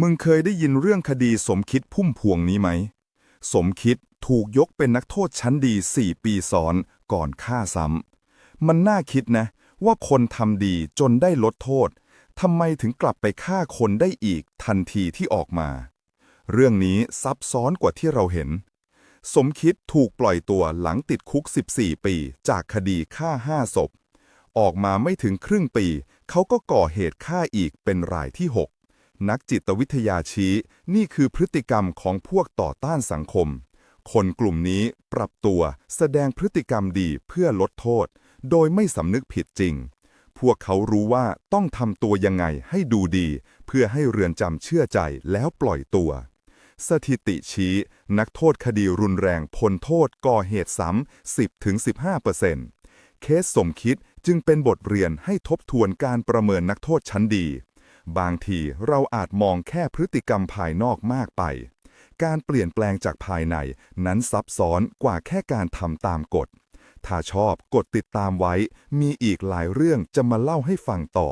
มึงเคยได้ยินเรื่องคดีสมคิดพุ่มพวงนี้ไหม สมคิดถูกยกเป็นนักโทษชั้นดี 4 ปีซ้อนก่อนฆ่าซ้ำ มันน่าคิดนะ ว่าคนทำดีจนได้ลดโทษ ทำไมถึงกลับไปฆ่าคนได้อีกทันทีที่ออกมา เรื่องนี้ซับซ้อนกว่าที่เราเห็น สมคิดถูกปล่อยตัวหลังติดคุก 14 ปีจากคดีฆ่าห้าศพ ออกมาไม่ถึงครึ่งปี เขาก็ก่อเหตุฆ่าอีกเป็นรายที่ 6 นักจิตวิทยาชี้ นี่คือพฤติกรรมของพวกต่อต้านสังคม คนกลุ่มนี้ปรับตัวแสดงพฤติกรรมดีเพื่อลดโทษ โดยไม่สำนึกผิดจริง พวกเขารู้ว่าต้องทำตัวยังไงให้ดูดี เพื่อให้เรือนจำเชื่อใจแล้วปล่อยตัว สถิติชี้ นักโทษคดีรุนแรงพ้นโทษก่อเหตุซ้ำ 10-15%เคสสมคิดจึงเป็นบทเรียนให้ทบทวนการประเมินนักโทษชั้นดี บางทีเราอาจมองแค่พฤติกรรมภายนอกมากไป การเปลี่ยนแปลงจากภายในนั้นซับซ้อนกว่าแค่การทำตามกฎ ถ้าชอบกดติดตามไว้ มีอีกหลายเรื่องจะมาเล่าให้ฟังต่อ